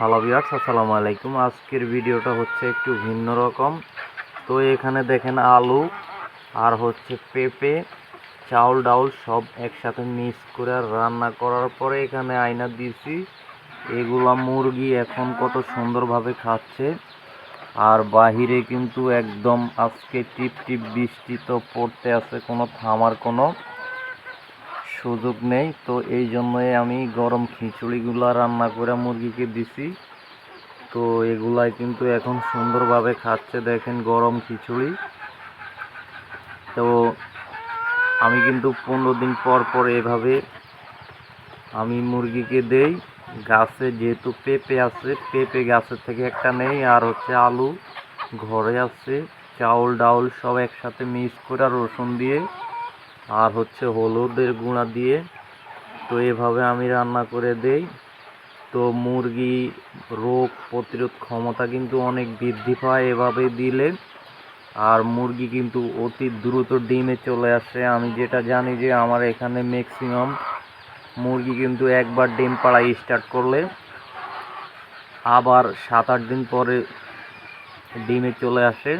Hello বিয়ার্স আসসালামু আলাইকুম। আজকের ভিডিওটা হচ্ছে একটু ভিন্ন রকম। তো এখানে দেখেন আলু আর হচ্ছে পেঁপে, চাউল, ডাউল সব একসাথে মিক্স করে রান্না করার পরে এখানে আয়না দিয়েছি। এগুলা মুরগি এখন কত সুন্দরভাবে খাচ্ছে। আর বাহিরে কিন্তু একদম আজকে টিপ টিপ বৃষ্টি তো পড়তে আছে কোনো থামার কোনো। সুযোগ নেই, তো এই জন্যই আমি গরম খিচুড়িগুলা রান্না করে মুরগিকে দিছি। তো এগুলাই কিন্তু এখন সুন্দরভাবে খাচ্ছে দেখেন গরম খিচুড়ি। তো আমি কিন্তু পনেরো দিন পর পর এভাবে আমি মুরগিকে দেই। গাছে যেহেতু পেঁপে আছে, পেঁপে গাছের থেকে একটা নেই, আর হচ্ছে আলু। ঘরে আছে চাউল ডাউল সব একসাথে মিক্স করে রসুন দিয়ে আর হচ্ছে হলুদের গুঁড়া দিয়ে তো এভাবে আমি রান্না করে দেই। তো মুরগি রোগ প্রতিরোধ ক্ষমতা কিন্তু অনেক বৃদ্ধি পায় এভাবে দিলে। আর মুরগি কিন্তু অতি দ্রুত ডিমে চলে আসে। আমি যেটা জানি যে আমার এখানে ম্যাক্সিমাম মুরগি কিন্তু একবার ডিম পাড়াই স্টার্ট করলে আবার সাত আট দিন পরে ডিমে চলে আসে।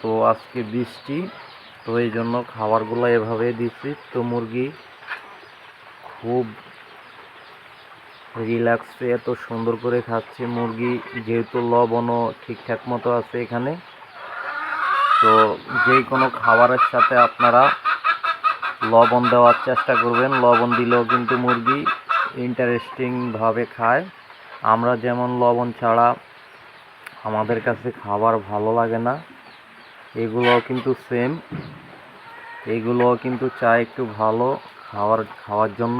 তো আজকে বৃষ্টি, তো এই জন্য খাবারগুলো এভাবে দিচ্ছি। তো মুরগি খুব রিল্যাক্সে এত সুন্দর করে খাচ্ছে। মুরগি যেহেতু লবণও ঠিকঠাক মতো আছে এখানে। তো যে কোনো খাবারের সাথে আপনারা লবণ দেওয়ার চেষ্টা করবেন। লবণ দিলেও কিন্তু মুরগি ইন্টারেস্টিংভাবে খায়। আমরা যেমন লবণ ছাড়া আমাদের কাছে খাবার ভালো লাগে না। এগুলোও কিন্তু সেম এগুলোও কিন্তু চা একটু ভালো খাওয়ার খাওয়ার জন্য।